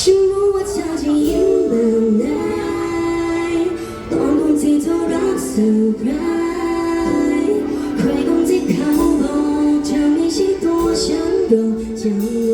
ฉันรู้ว่าเธอจะยิ้มแบบไหนตอนคนที่เธอรักเซอร์ใครคนที่เขาบอกเธอไม่ใช่ตัวฉันหรอกจำ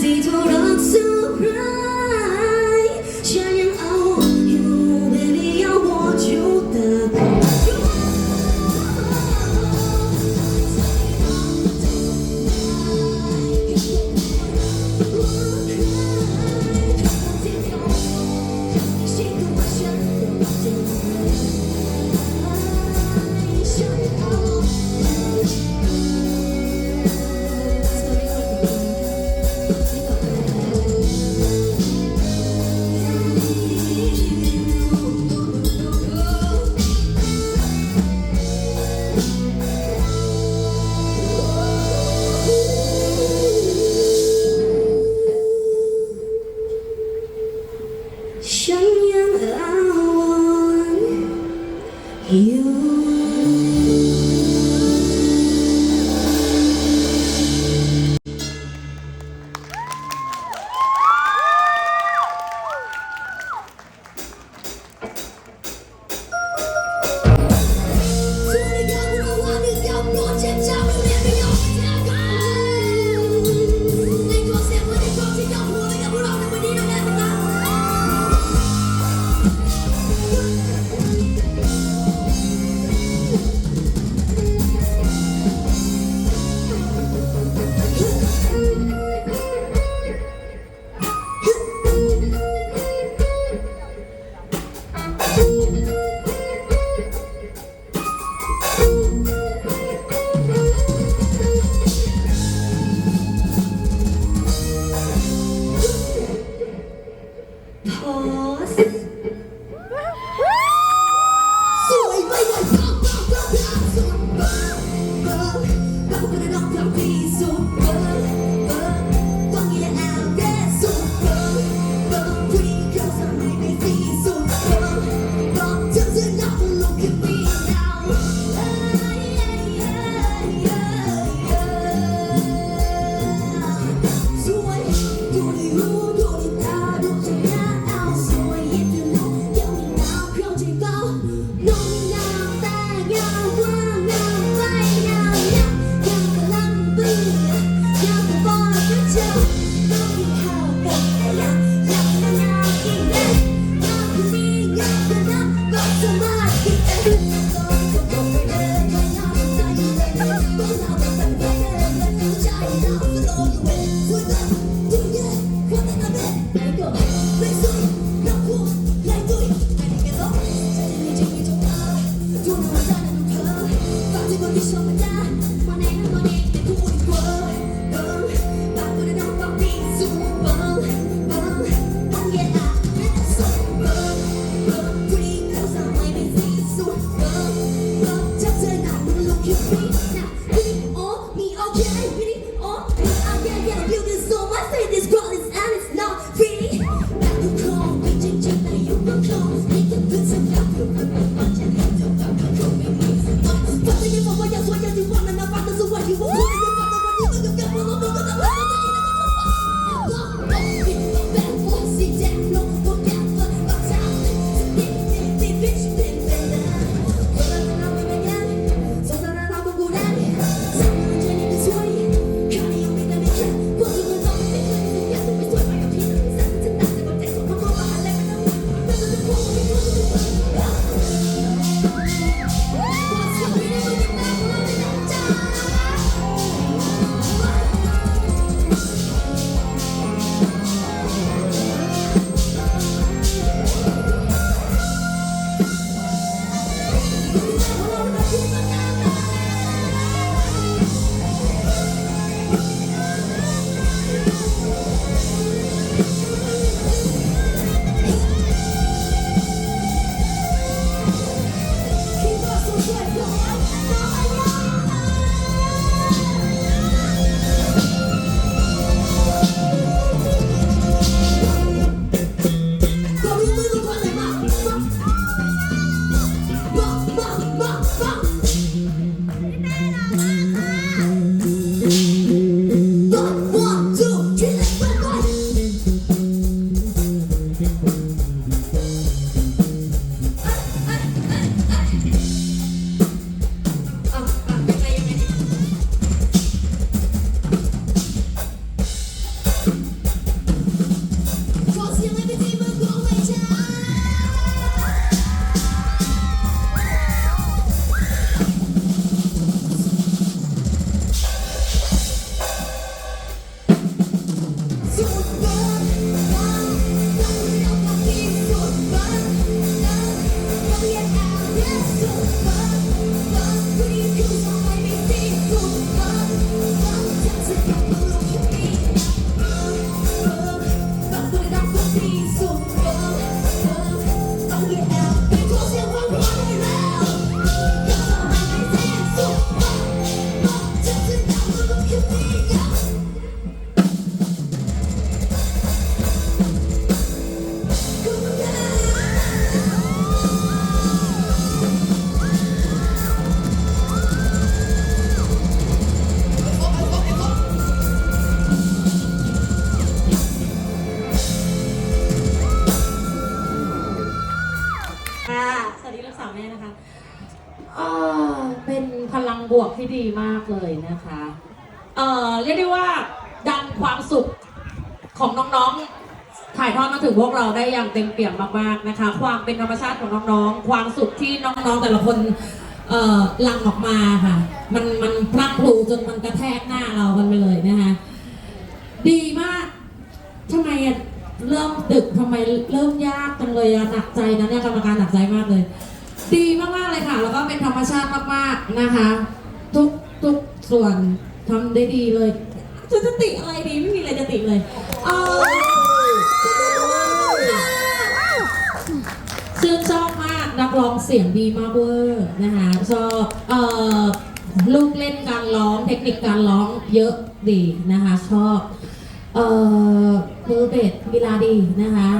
ที่เธอรักสุกรั้ heal 가지고 있어보자 원하는 거래 ความสุขของน้องๆ ถ่ายทอดมาถึงพวกเราได้อย่างเต็มเปี่ยมมากๆนะคะ ความเป็นธรรมชาติของน้องๆ ความสุขที่น้องๆแต่ละคนเอ่อหลั่งออกมาค่ะ มันมันพลักพลูจนมันกระแทกหน้าเรากันไปเลยนะคะ ดีมากทำไมอะเริ่มดึกทำไมเริ่มยากจังเลยอะหนักใจนะเนี่ยกรรมการหนักใจมากเลย ดีมากๆเลยค่ะ แล้วก็เป็นธรรมชาติมากๆนะคะ ทุกทุกส่วนทำได้ดีเลย จะจะติอะไรดีไม่มีอะไรจะติเลยเออชื่นชอบมากนักร้องเสียงดีมากเวอร์นะคะชอบเอ่อลูกเล่นการร้องเทคนิคการร้องเยอะดีนะคะชอบเอ่อมือเบสเวลาดีนะคะ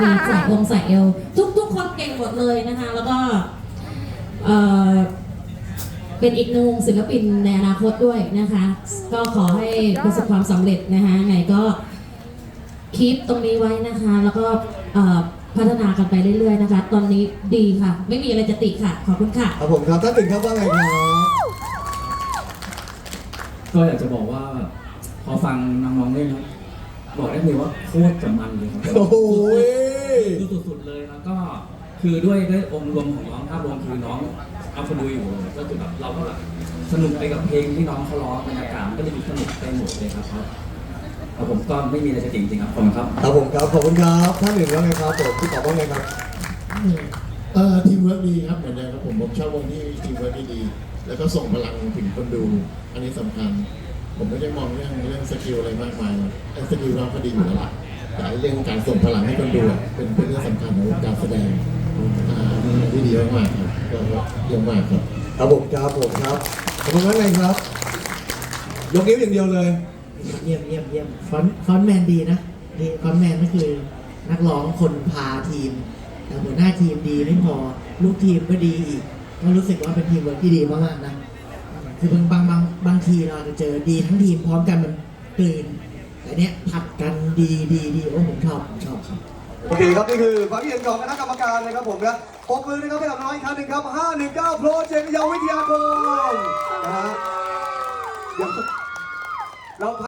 มีใส่องใส่เอวทุกทุกคนเก่งหมดเลยนะคะ แล้วก็เอ่อ เป็นอีกหนึ่งศิลปินในอนาคตด้วยนะคะ ก็ขอให้ประสบความสำเร็จนะคะไงก็คีปตรงนี้ไว้นะคะ แล้วก็เอ่อพัฒนากันไปเรื่อยๆนะคะ ตอนนี้ดีค่ะ ไม่มีอะไรจะติค่ะ ขอบคุณค่ะ ครับผมครับท่านหนึ่งครับว่าไงครับก็อยากจะบอกว่า พอฟังน้องๆเล่นแล้วบอกได้เลยว่าโคตรจะมันเลยครับโอ้โหคือสุดๆเลยแล้วก็คือด้วยด้วยองค์รวมของน้องภาพรวมคือน้อง เอาคนดูอยู่เลยก็คือแบบเราก็แบบสนุกไปกับเพลงที่น้องเขาร้องบรรยากาศมันก็เลยมีสนุกไปหมดเลยครับครับแล้วผมก็ไม่มีอะไรจะติงจริงๆครับขอบคุณครับครับผมครับขอบคุณครับท่านหนึ่งว่าไงครับผมพี่ตอบว่าไงครับเอ่อทีมเวิร์กดีครับเหมือนเดิมครับผมผมชอบวงที่ทีมเวิร์กดีๆแล้วก็ส่งพลังถึงคนดู อันนี้สำคัญ ผมไม่ได้มองเรื่องเรื่องสกิลอะไรมากมายไอ้สกิลเราก็ดีอยู่แล้วล่ะแต่ไอ้เรื่องการส่งพลังให้คนดูอะเป็นเป็นเรื่องสำคัญของการแสดงอ่านี่ที่ดีมากๆครับก็ เยี่ยมมากครับครับผมครับผมครับขอบคุณว่าไงครับ ยกนิ้วอย่างเดียวเลยเยี่ยมเยี่ยมเยี่ยมฟอนต์ฟอนต์แมนดีนะนี่ฟอนต์แมนก็คือนักร้องคนพาทีม แต่หัวหน้าทีมดีไม่พอ ลูกทีมก็ดีอีกก็รู้สึกว่าเป็นทีมเวิร์กที่ดีมากๆนะ คือบางบางบางบางทีเราจะเจอดีทั้งทีมพร้อมกันมันกลืน แต่เนี้ยผัดกันดีดีดีโอ้ผมชอบผมชอบครับ โอเคครับนี่คือความคิดเห็นของคณะกรรมการนะครับผมนะปกมือนะครับให้กับน้องอีกครั้งหนึ่งครับ 519 โปรเจกต์เยาววิทยาคมนะฮะเดี๋ยวเรา